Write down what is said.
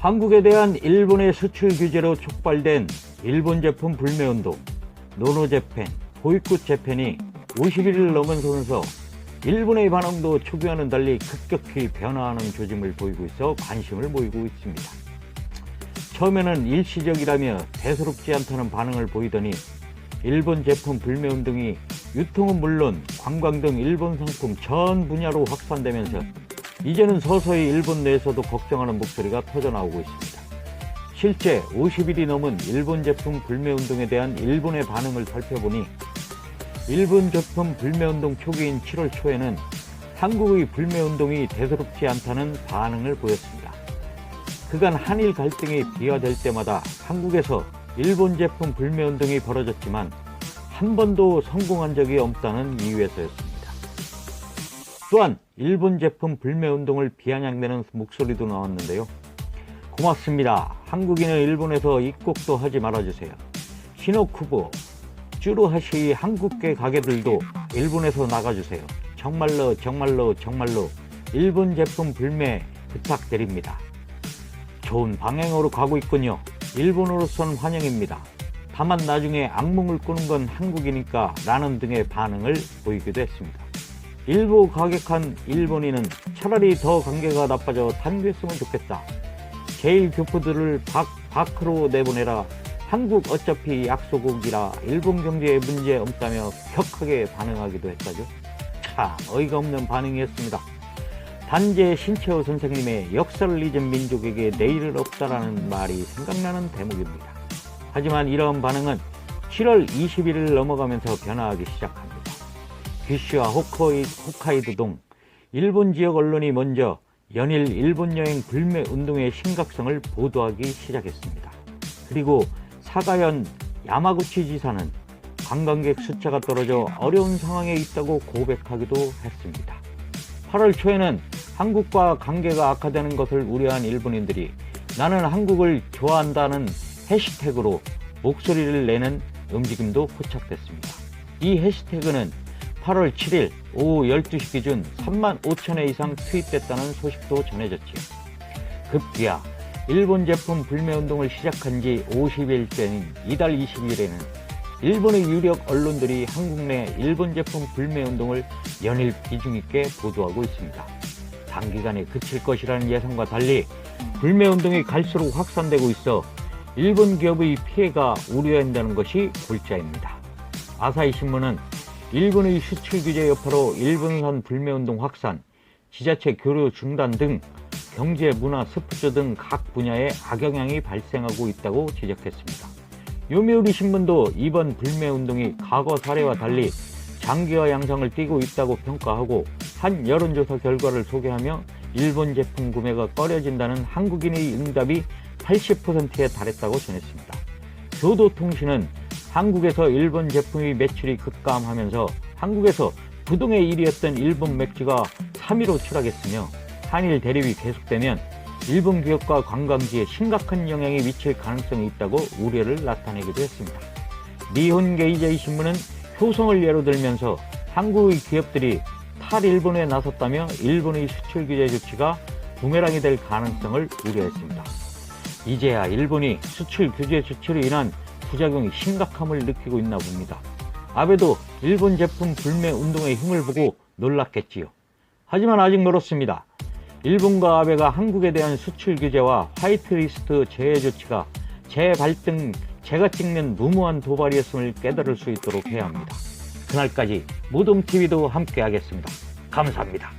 한국에 대한 일본의 수출 규제로 촉발된 일본 제품 불매운동, 노노재팬, 보이콧 재팬이 51일 넘어서면서 일본의 반응도 초기와는 달리 급격히 변화하는 조짐을 보이고 있어 관심을 모이고 있습니다. 처음에는 일시적이라며 대수롭지 않다는 반응을 보이더니 일본 제품 불매운동이 유통은 물론 관광 등 일본 상품 전 분야로 확산되면서 이제는 서서히 일본 내에서도 걱정하는 목소리가 터져나오고 있습니다. 실제 50일이 넘은 일본 제품 불매운동에 대한 일본의 반응을 살펴보니 일본 제품 불매운동 초기인 7월 초에는 한국의 불매운동이 대수롭지 않다는 반응을 보였습니다. 그간 한일 갈등이 비화될 때마다 한국에서 일본 제품 불매운동이 벌어졌지만 한 번도 성공한 적이 없다는 이유에서였습니다. 또한 일본 제품 불매운동을 비아냥대는 목소리도 나왔는데요. 고맙습니다. 한국인은 일본에서 입국도 하지 말아주세요. 시노쿠보, 쭈루하시 한국계 가게들도 일본에서 나가주세요. 정말로 정말로 정말로 일본 제품 불매 부탁드립니다. 좋은 방향으로 가고 있군요. 일본으로선 환영입니다. 다만 나중에 악몽을 꾸는 건 한국이니까 라는 등의 반응을 보이기도 했습니다. 일부 가격한 일본인은 차라리 더 관계가 나빠져 단죄했으면 좋겠다. 제일 교포들을 박, 밖으로 내보내라. 한국 어차피 약소국이라 일본 경제에 문제 없다며 격하게 반응하기도 했다죠. 참 어이가 없는 반응이었습니다. 단재 신채호 선생님의 역사를 잊은 민족에게 내일은 없다라는 말이 생각나는 대목입니다. 하지만 이런 반응은 7월 21일 넘어가면서 변화하기 시작합니다. 규슈와 호코이, 홋카이도 등 일본 지역 언론이 먼저 연일 일본 여행 불매 운동의 심각성을 보도하기 시작했습니다. 그리고 사가현 야마구치 지사는 관광객 숫자가 떨어져 어려운 상황에 있다고 고백하기도 했습니다. 8월 초에는 한국과 관계가 악화되는 것을 우려한 일본인들이 나는 한국을 좋아한다는 해시태그로 목소리를 내는 움직임도 포착됐습니다. 이 해시태그는 8월 7일 오후 12시 기준 3만 5천 회 이상 투입됐다는 소식도 전해졌지요. 급기야 일본 제품 불매 운동을 시작한 지 50일째인 이달 20일에는 일본의 유력 언론들이 한국 내 일본 제품 불매 운동을 연일 비중 있게 보도하고 있습니다. 단기간에 그칠 것이라는 예상과 달리 불매 운동이 갈수록 확산되고 있어 일본 기업의 피해가 우려된다는 것이 골자입니다. 아사히 신문은 일본의 수출 규제 여파로 일본산 불매 운동 확산, 지자체 교류 중단 등 경제, 문화, 스포츠 등 각 분야에 악영향이 발생하고 있다고 지적했습니다. 요미우리 신문도 이번 불매 운동이 과거 사례와 달리 장기화 양상을 띠고 있다고 평가하고 한 여론조사 결과를 소개하며 일본 제품 구매가 꺼려진다는 한국인의 응답이 80%에 달했다고 전했습니다. 교도통신은 한국에서 일본 제품의 매출이 급감하면서 한국에서 부동의 1위였던 일본 맥주가 3위로 추락했으며 한일 대립이 계속되면 일본 기업과 관광지에 심각한 영향이 미칠 가능성이 있다고 우려를 나타내기도 했습니다. 니혼 게이제이 신문은 효성을 예로 들면서 한국의 기업들이 탈일본에 나섰다며 일본의 수출 규제 조치가 부메랑이 될 가능성을 우려했습니다. 이제야 일본이 수출 규제 조치로 인한 부작용이 심각함을 느끼고 있나 봅니다. 아베도 일본 제품 불매 운동의 힘을 보고 놀랐겠지요. 하지만 아직 멀었습니다. 일본과 아베가 한국에 대한 수출 규제와 화이트리스트 제외 조치가 재발등 제가 찍는 무모한 도발이었음을 깨달을 수 있도록 해야 합니다. 그날까지 무덤TV도 함께 하겠습니다. 감사합니다.